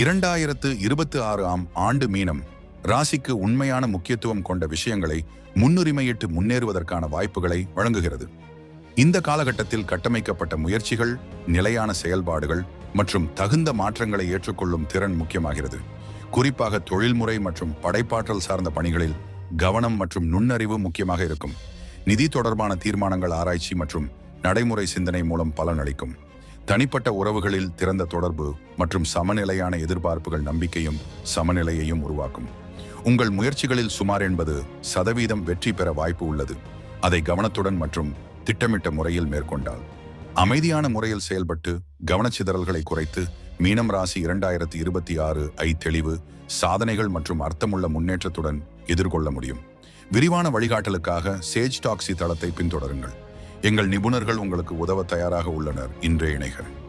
இரண்டாயிரத்து இருபத்தி ஆறு ஆம் ஆண்டு மீனம் ராசிக்கு உண்மையான முக்கியத்துவம் கொண்ட விஷயங்களை முன்னுரிமையிட்டு முன்னேறுவதற்கான வாய்ப்புகளை வழங்குகிறது. இந்த காலகட்டத்தில் கட்டமைக்கப்பட்ட முயற்சிகள் நிலையான செயல்பாடுகள் மற்றும் தகுந்த மாற்றங்களை ஏற்றுக்கொள்ளும் திறன் முக்கியமாகிறது. குறிப்பாக தொழில்முறை மற்றும் படைப்பாற்றல் சார்ந்த பணிகளில் கவனம் மற்றும் நுண்ணறிவு முக்கியமாக இருக்கும். நிதி தொடர்பான தீர்மானங்கள் ஆராய்ச்சி மற்றும் நடைமுறை சிந்தனை மூலம் பலனளிக்கும். தனிப்பட்ட உறவுகளில் திறந்த தொடர்பு மற்றும் சமநிலையான எதிர்பார்ப்புகள் நம்பிக்கையும் சமநிலையையும் உருவாக்கும். உங்கள் முயற்சிகளில் சுமார் எண்பது சதவீதம் வெற்றி பெற வாய்ப்பு உள்ளது. அதை கவனத்துடன் மற்றும் திட்டமிட்ட முறையில் மேற்கொண்டால். அமைதியான முறையில் செயல்பட்டு கவனச்சிதறல்களை குறைத்து மீனம் ராசி இரண்டாயிரத்தி இருபத்தி ஆறு ஐ தெளிவு சாதனைகள் மற்றும் அர்த்தமுள்ள முன்னேற்றத்துடன் எதிர்கொள்ள முடியும். விரிவான வழிகாட்டலுக்காக சேஜ் டாக்ஸி தளத்தை பின்தொடருங்கள். எங்கள் நிபுணர்கள் உங்களுக்கு உதவ தயாராக உள்ளனர். இன்றைய இணைகள்